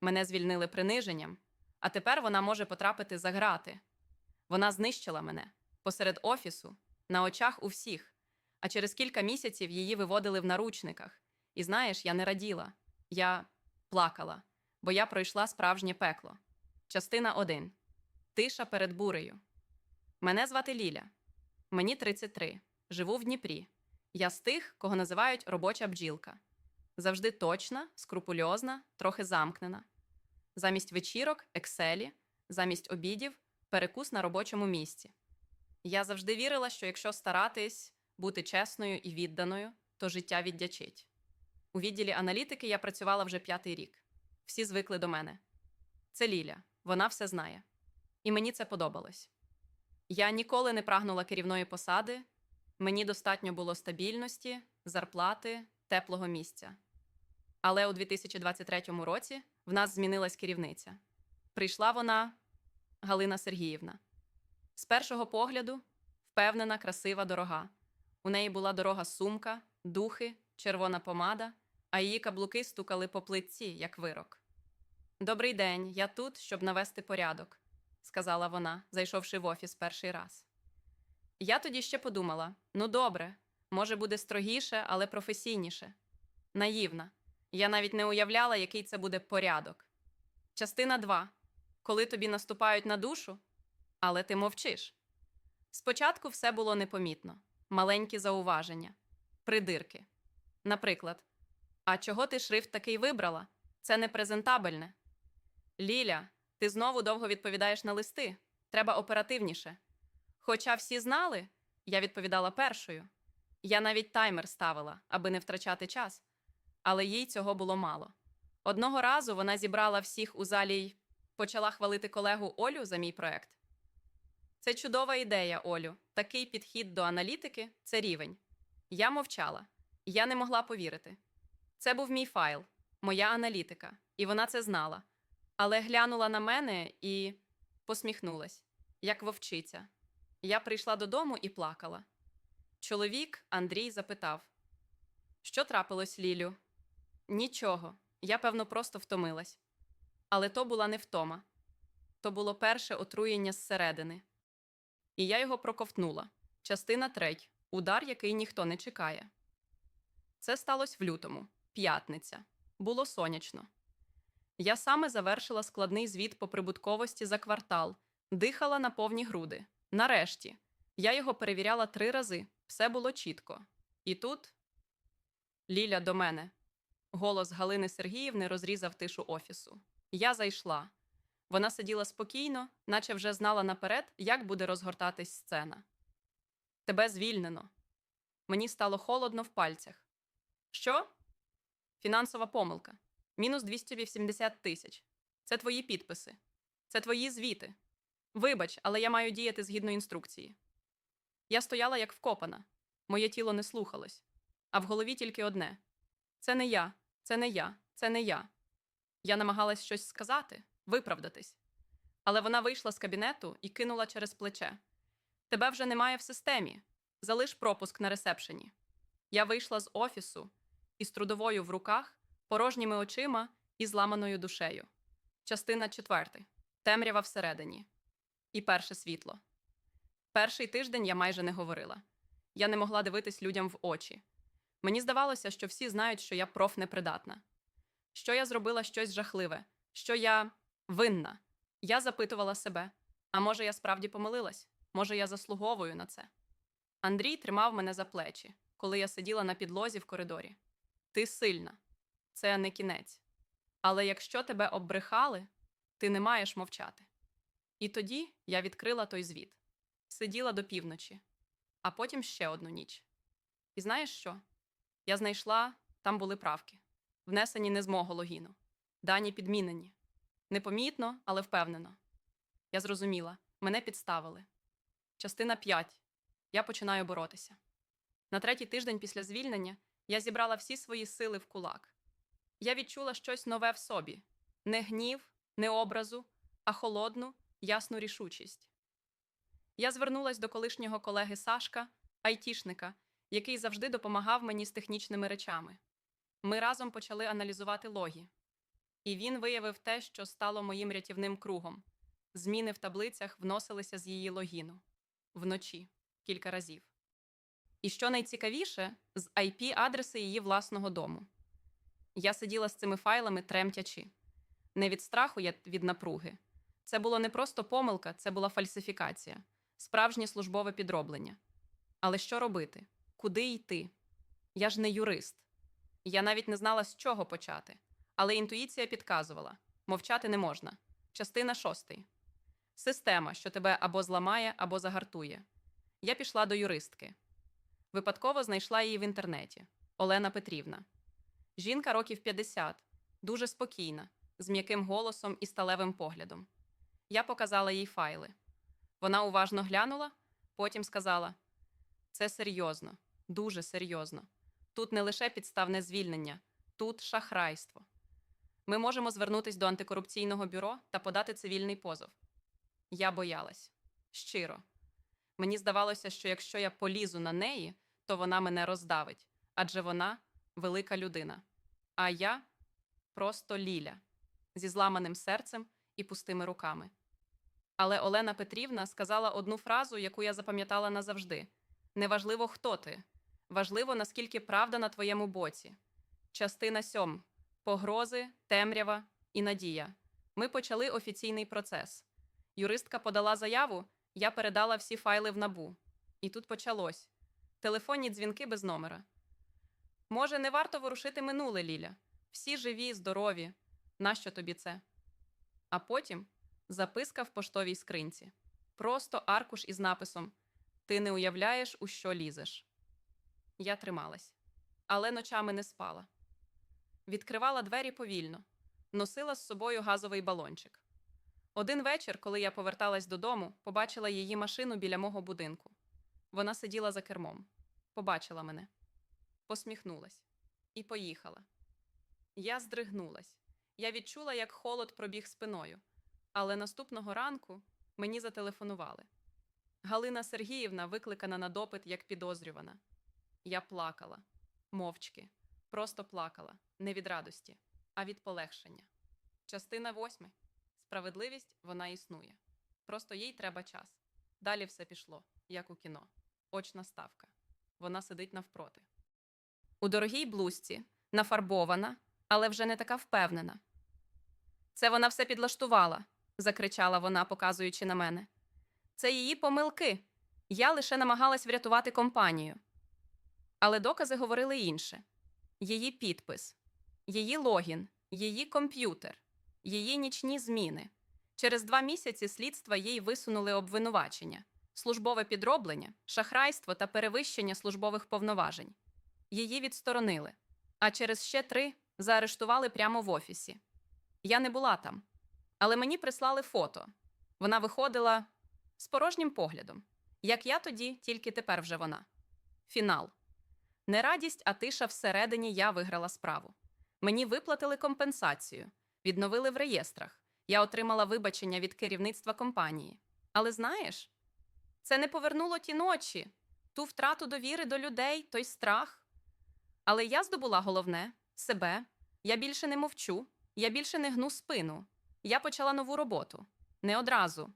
Мене звільнили приниженням, а тепер вона може потрапити за грати. Вона знищила мене посеред офісу, на очах у всіх, а через кілька місяців її виводили в наручниках. І знаєш, я не раділа, я плакала, бо я пройшла справжнє пекло. Частина 1. Тиша перед бурею. Мене звати Ліля. Мені 33. Живу в Дніпрі. Я з тих, кого називають робоча бджілка. Завжди точна, скрупульозна, трохи замкнена. Замість вечірок екселі, замість обідів перекус на робочому місці. Я завжди вірила, що якщо старатись бути чесною і відданою, то життя віддячить. У відділі аналітики я працювала вже п'ятий рік. Всі звикли до мене. Це Ліля, вона все знає. І мені це подобалось. Я ніколи не прагнула керівної посади, мені достатньо було стабільності, зарплати, теплого місця. Але у 2023 році в нас змінилась керівниця. Прийшла вона Галина Сергіївна. З першого погляду впевнена, красива, дорога. У неї була дорога сумка, духи, червона помада, а її каблуки стукали по плитці, як вирок. Добрий день, я тут, щоб навести порядок, сказала вона, зайшовши в офіс перший раз. Я тоді ще подумала: ну добре, може, буде строгіше, але професійніше. Наївна. Я навіть не уявляла, який це буде порядок. Частина 2. Коли тобі наступають на душу, але ти мовчиш. Спочатку все було непомітно, маленькі зауваження, придирки. Наприклад, а чого ти шрифт такий вибрала? Це не презентабельне. Ліля, ти знову довго відповідаєш на листи. Треба оперативніше. Хоча всі знали, я відповідала першою. Я навіть таймер ставила, аби не втрачати час, але їй цього було мало. Одного разу вона зібрала всіх у залі й почала хвалити колегу Олю за мій проект. Це чудова ідея, Олю. Такий підхід до аналітики це рівень. Я мовчала, я не могла повірити. Це був мій файл, моя аналітика, і вона це знала. Але глянула на мене і посміхнулась, як вовчиця. Я прийшла додому і плакала. Чоловік Андрій запитав: Що трапилось, Лілю? Нічого. Я, певно, просто втомилась. Але то була не втома. То було перше отруєння зсередини. І я його проковтнула. Частина треть. Удар, який ніхто не чекає. Це сталося в лютому, п'ятниця. Було сонячно. Я саме завершила складний звіт по прибутковості за квартал, дихала на повні груди. Нарешті, я його перевіряла три рази, все було чітко. І тут Ліля до мене. Голос Галини Сергіївни розрізав тишу офісу. Я зайшла. Вона сиділа спокійно, наче вже знала наперед, як буде розгортатись сцена. Тебе звільнено. Мені стало холодно в пальцях. Що? Фінансова помилка. Мінус 280 тисяч. Це твої підписи. Це твої звіти. Вибач, але я маю діяти згідно інструкції. Я стояла як вкопана. Моє тіло не слухалось, а в голові тільки одне: це не я, це не я, це не я. Я намагалась щось сказати, виправдатись. Але вона вийшла з кабінету і кинула через плече. Тебе вже немає в системі. Залиш пропуск на ресепшені. Я вийшла з офісу із трудовою в руках, порожніми очима і зламаною душею. Частина четверта. Темрява всередині. І перше світло. Перший тиждень я майже не говорила. Я не могла дивитись людям в очі. Мені здавалося, що всі знають, що я профнепридатна. Що я зробила щось жахливе, що я винна. Я запитувала себе: а може, я справді помилилась? Може, я заслуговую на це? Андрій тримав мене за плечі, коли я сиділа на підлозі в коридорі. Ти сильна, це не кінець. Але якщо тебе оббрехали, ти не маєш мовчати. І тоді я відкрила той звіт, сиділа до півночі, а потім ще одну ніч. І знаєш що? Я знайшла, там були правки, внесені не з мого логіну, дані підмінені. Непомітно, але впевнено. Я зрозуміла, мене підставили. Частина 5. Я починаю боротися. На третій тиждень після звільнення я зібрала всі свої сили в кулак. Я відчула щось нове в собі: не гнів, не образу, а холодну, ясну рішучість. Я звернулась до колишнього колеги Сашка, айтішника, який завжди допомагав мені з технічними речами. Ми разом почали аналізувати логі. І він виявив те, що стало моїм рятівним кругом. Зміни в таблицях вносилися з її логіну вночі кілька разів. І що найцікавіше, з IP-адреси її власного дому. Я сиділа з цими файлами тремтячи. Не від страху, я від напруги. Це було не просто помилка, це була фальсифікація, справжнє службове підроблення. Але що робити? Куди йти? Я ж не юрист. Я навіть не знала, з чого почати. Але інтуїція підказувала мовчати не можна. Частина шостий. Система, що тебе або зламає, або загартує. Я пішла до юристки. Випадково знайшла її в інтернеті Олена Петрівна. Жінка років 50, дуже спокійна, з м'яким голосом і сталевим поглядом. Я показала їй файли. Вона уважно глянула, потім сказала: Це серйозно, дуже серйозно. Тут не лише підставне звільнення, тут шахрайство. Ми можемо звернутися до антикорупційного бюро та подати цивільний позов. Я боялась щиро. Мені здавалося, що якщо я полізу на неї, то вона мене роздавить, адже вона велика людина. А я просто Ліля зі зламаним серцем і пустими руками. Але Олена Петрівна сказала одну фразу, яку я запам'ятала назавжди: неважливо, хто ти, важливо, наскільки правда на твоєму боці. Частина сьом погрози, темрява і надія. Ми почали офіційний процес. Юристка подала заяву, я передала всі файли в набу. І тут почалось телефонні дзвінки без номера. Може, не варто ворушити минуле, Ліля. Всі живі, здорові. Нащо тобі це? А потім записка в поштовій скринці. Просто аркуш із написом Ти не уявляєш, у що лізеш. Я трималась, але ночами не спала. Відкривала двері повільно, носила з собою газовий балончик. Один вечір, коли я поверталась додому, побачила її машину біля мого будинку. Вона сиділа за кермом, побачила мене, посміхнулась і поїхала. Я здригнулась. Я відчула, як холод пробіг спиною. Але наступного ранку мені зателефонували. Галина Сергіївна викликана на допит як підозрювана. Я плакала, мовчки, просто плакала, не від радості, а від полегшення. Частина восьми. Справедливість вона існує. Просто їй треба час. Далі все пішло, як у кіно. Очна ставка. Вона сидить навпроти. У дорогій блузці, нафарбована, але вже не така впевнена. Це вона все підлаштувала, закричала вона, показуючи на мене. Це її помилки. Я лише намагалась врятувати компанію. Але докази говорили інше: її підпис, її логін, її комп'ютер, її нічні зміни. Через два місяці слідства їй висунули обвинувачення, службове підроблення, шахрайство та перевищення службових повноважень. Її відсторонили, а через ще три заарештували прямо в офісі. Я не була там, але мені прислали фото. Вона виходила з порожнім поглядом. Як я тоді, тільки тепер вже вона. Фінал. Не радість, а тиша всередині я виграла справу. Мені виплатили компенсацію, відновили в реєстрах. Я отримала вибачення від керівництва компанії. Але знаєш, це не повернуло ті ночі, ту втрату довіри до людей, той страх. Але я здобула головне себе. Я більше не мовчу, я більше не гну спину. Я почала нову роботу. Не одразу.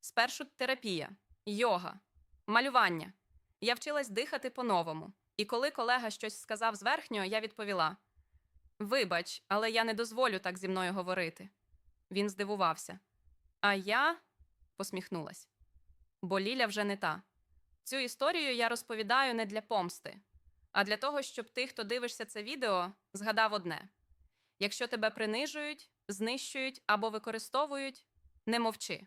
Спершу терапія, йога, малювання. Я вчилась дихати по-новому. І коли колега щось сказав з верхнього, я відповіла: Вибач, але я не дозволю так зі мною говорити. Він здивувався. А я посміхнулась. Бо Ліля вже не та. Цю історію я розповідаю не для помсти, а для того, щоб ти, хто дивишся це відео, згадав одне: якщо тебе принижують, знищують або використовують, не мовчи.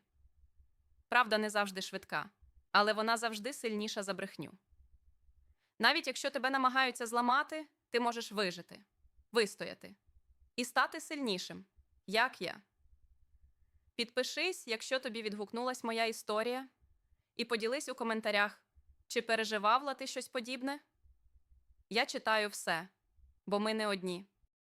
Правда не завжди швидка, але вона завжди сильніша за брехню. Навіть якщо тебе намагаються зламати, ти можеш вижити, вистояти і стати сильнішим, як я. Підпишись, якщо тобі відгукнулась моя історія, і поділись у коментарях, чи переживав ти щось подібне. Я читаю все, бо ми не одні.